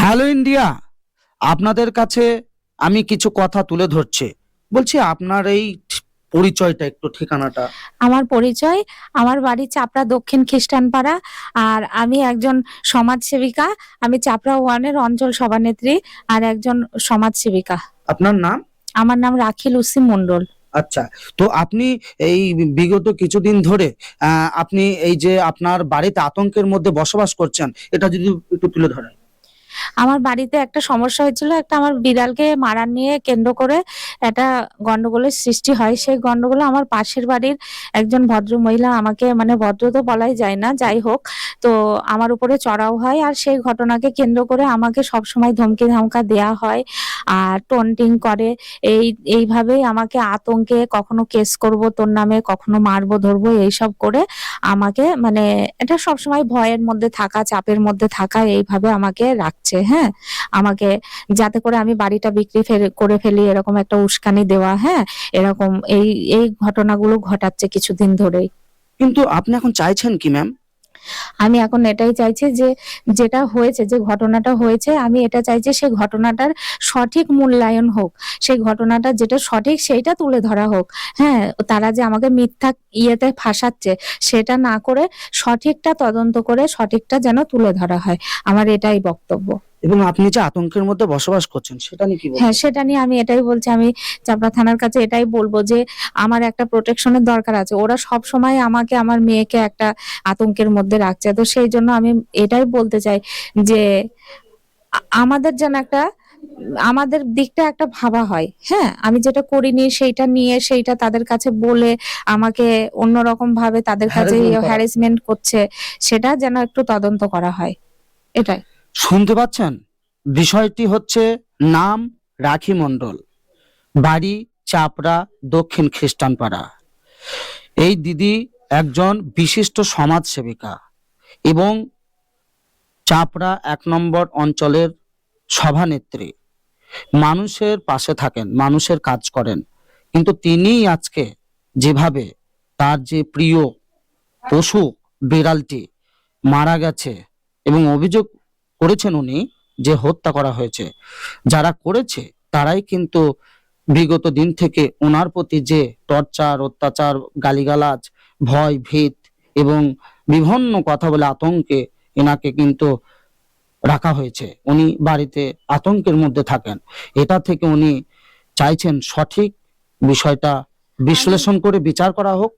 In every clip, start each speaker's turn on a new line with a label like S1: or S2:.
S1: Hello India আপনাদের কাছে আমি কিছু কথা তুলে ধরছি। বলছি আপনার এই পরিচয়টা একটু ঠিকানাটা।
S2: আমার পরিচয় আমার বাড়ি চাপড়া দক্ষিণ খ্রিস্টানপাড়া আর আমি একজন সমাজসেবিকা। আমি চাপড়া ওয়ানের অঞ্চল সভানেত্রী আর একজন সমাজসেবিকা।
S1: আপনার নাম?
S2: আমার নাম রাখি লুসি মন্ডল
S1: আচ্ছা তো আপনি এই বিগত কিছুদিন ধরে আহ, আপনি এই যে আপনার বাড়িতে আতঙ্কের মধ্যে বসবাস করছেন এটা যদি একটু তুলে ধরেন।
S2: আমার বাড়িতে একটা সমস্যা হয়েছিল, একটা আমার বিড়ালকে মারা নিয়ে কেন্দ্র করে একটা গন্ডগোলের সৃষ্টি হয়। সেই গন্ডগোলে আমার পাশের বাড়ির একজন ভদ্র মহিলা আমাকে মানে ভদ্র তো বলাই যায় না, যাই হোক, তো আমার উপরে চড়াও হয় আর সেই ঘটনাকে কেন্দ্র করে আমাকে সবসময় ধমকি ধামকা দেয়া হয় আর টন্টিং করে। এই, এইভাবেই আমাকে আতঙ্কে কখনো কেস করব, তোর নামে কখনো মারবো, ধরবো, এইসব করে আমাকে মানে এটা সবসময় ভয়ের মধ্যে থাকা, চাপের মধ্যে থাকা, এইভাবে আমাকে রাখছে। হ্যাঁ? আমাকে যাতে করে আমি বাড়িটা বিক্রি করে ফেলি এরকম একটা উস্কানি দেওয়া হ্যাঁ? এরকম এই এই ঘটনাগুলো ঘটাচ্ছে কিছুদিন ধরেই।
S1: কিন্তু আপনি এখন চাইছেন কি ম্যাম?
S2: আমি এখন এটাই চাইছি যে যেটা হয়েছে যে ঘটনাটা হয়েছে আমি এটা চাইছি সেই ঘটনাটার সঠিক মূল্যায়ন হোক। সেই ঘটনাটা যেটা সঠিক সেইটা তুলে ধরা হোক। হ্যাঁ? তারা যে আমাকে মিথ্যা ইয়েতে ফাঁসাচ্ছে সেটা না করে সঠিকটা তদন্ত করে সঠিকটা যেন তুলে ধরা হয়। আমার এটাই বক্তব্য।
S1: এবং আপনি যে আতঙ্কের মধ্যে বসবাস করছেন সেটা নিয়ে কি
S2: হ্যাঁ সেটা নিয়ে আমি এটাই বলছি। আমি চাপড়া থানার কাছে এটাই বলব যে আমার একটা প্রোটেকশনের দরকার আছে। ওরা সব সময় আমাকে আমার মেয়েকে একটা আতঙ্কের মধ্যে রাখছে। তো সেই জন্য আমি এটাই বলতে চাই যে আমাদের যেন একটা আমাদের দিকটা একটা ভাবা হয়। হ্যাঁ আমি যেটা করিনি সেইটা নিয়ে সেইটা তাদের কাছে বলে আমাকে অন্যরকম ভাবে তাদের কাছে হ্যারাসমেন্ট করছে সেটা যেন একটু তদন্ত করা হয়। এটাই।
S1: শুনতে পাচ্ছেন? বিষয়টি হচ্ছে নাম রাখি মণ্ডল, বাড়ি চাপড়া, দক্ষিণ খ্রিস্টানপাড়া। এই দিদি একজন বিশিষ্ট সমাজসেবিকা এবং চাপড়া এক নম্বর অঞ্চলের সভানেত্রী। মানুষের পাশে থাকেন, মানুষের কাজ করেন। কিন্তু তিনিই আজকে যেভাবে তার যে প্রিয় পশু বিড়ালটি মারা গেছে এবং অভিযোগ করেছেন উনি যে হত্যা করা হয়েছে। যারা করেছে, তারাই কিন্তু বিগত দিন থেকে ওনার প্রতি যে টর্চার, অত্যাচার, গালিগালাজ, ভয়, ভীত এবং বিভিন্ন কথা বলে আতঙ্কে এনাকে কিন্তু রাখা হয়েছে। উনি বাড়িতে আতঙ্কের মধ্যে থাকেন। এটা থেকে উনি চাইছেন সঠিক বিষয়টা বিশ্লেষণ করে বিচার করা হোক।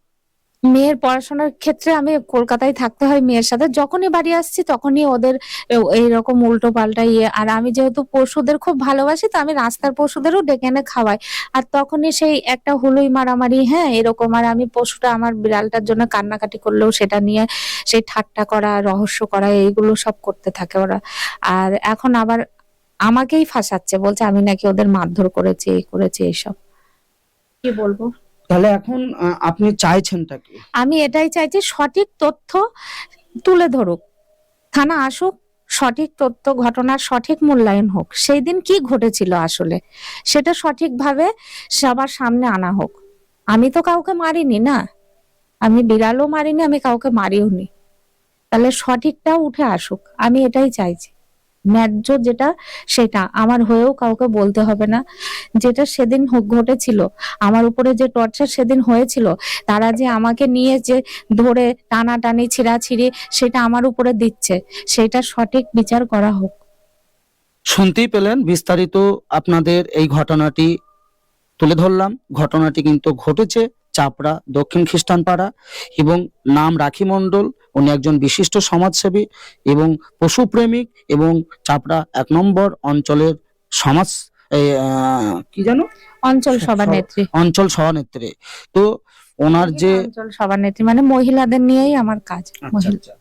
S2: মেয়ের পড়াশোনার ক্ষেত্রে আমি কলকাতায় থাকতে হয় মেয়ের সাথে। যখনই বাড়ি আসছি তখনই ওদের এইরকম উল্টো পাল্টা ইয়ে। আর আমি যেহেতু পশুদের খুব ভালোবাসি, তো আমি রাস্তার পশুদেরও ডেকে এনে খাওয়াই। আর তখনই সেই একটা হুলুই মারামারি হ্যাঁ এরকম। আর আমি পশুটা আমার বিড়ালটার জন্য কান্নাকাটি করলেও সেটা নিয়ে সেই ঠাট্টা করা, রহস্য করা, এইগুলো সব করতে থাকে ওরা। আর এখন আবার আমাকেই ফাঁসাচ্ছে, বলছে আমি নাকি ওদের মারধর করেছি, এই করেছি, এইসব। কি বলব?
S1: তাহলে এখন আপনি চাইছেনটা কি?
S2: আমি এটাই চাইছি, সঠিক তথ্য তুলে ধরুক। থানা আসুক, সঠিক তথ্য, ঘটনার সঠিক মূল্যায়ন হোক। সেই দিন কি ঘটেছিল আসলে, সেটা সঠিকভাবে সবার সামনে আনা হোক। আমি তো কাউকে মারিনি না। আমি বিড়ালও মারিনি, আমি কাউকে মারিও নি তাহলে সঠিকটা উঠে আসুক, আমি এটাই চাইছি। ন্যায্য যেটা সেটা। আমার হয়েও কাউকে বলতে হবে না। যেটা সেদিন ঘটেছিল, আমার উপরে যে টর্চার সেদিন হয়েছিল, তারা যে আমাকে নিয়ে যে ধরে টানাটানি, ছিঁড়াছিঁড়ি, সেটা আমার উপরে দিচ্ছে, সেটা সঠিক বিচার করা হোক।
S1: শুনতেই পেলেন, বিস্তারিত আপনাদের এই ঘটনাটি তুলে ধরলাম। ঘটনাটি কিন্তু ঘটেছে। চাপড়া দক্ষিণ খ্রিস্টানপাড়া এবং নাম রাখি মণ্ডল উনি একজন বিশিষ্ট সমাজসেবী এবং পশুপ্রেমিক এবং চাপড়া এক নম্বর অঞ্চলের সমাজ কি জানো?
S2: অঞ্চল সভানেত্রী
S1: অঞ্চল সভানেত্রী তো ওনার যে
S2: অঞ্চল সভানেত্রী মানে মহিলাদের নিয়েই আমার কাজ
S1: আচ্ছা, আচ্ছা।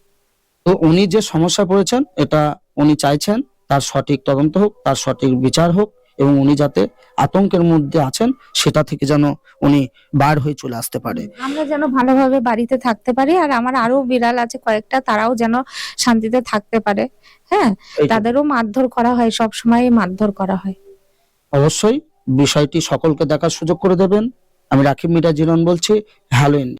S1: তো উনি যে সমস্যা পড়েছেন এটা উনি চাইছেন তার সঠিক তদন্ত হোক তার সঠিক বিচার হোক এবং উনি যাতে আতঙ্কের মধ্যে আছেন সেটা থেকে যেন উনি বার হয়ে চলে আসতে পারে।
S2: আমরা যেন ভালোভাবে বাড়িতে থাকতে পারি আর আমার আরও বিড়াল আছে কয়েকটা তারাও যেন শান্তিতে থাকতে পারে। হ্যাঁ তাদেরও মারধর করা হয় সব সময় মারধর করা হয়।
S1: অবশ্যই বিষয়টি সকলকে দেখার সুযোগ করে দেবেন। আমি রাকিব মিরা জিরন বলছি হ্যালো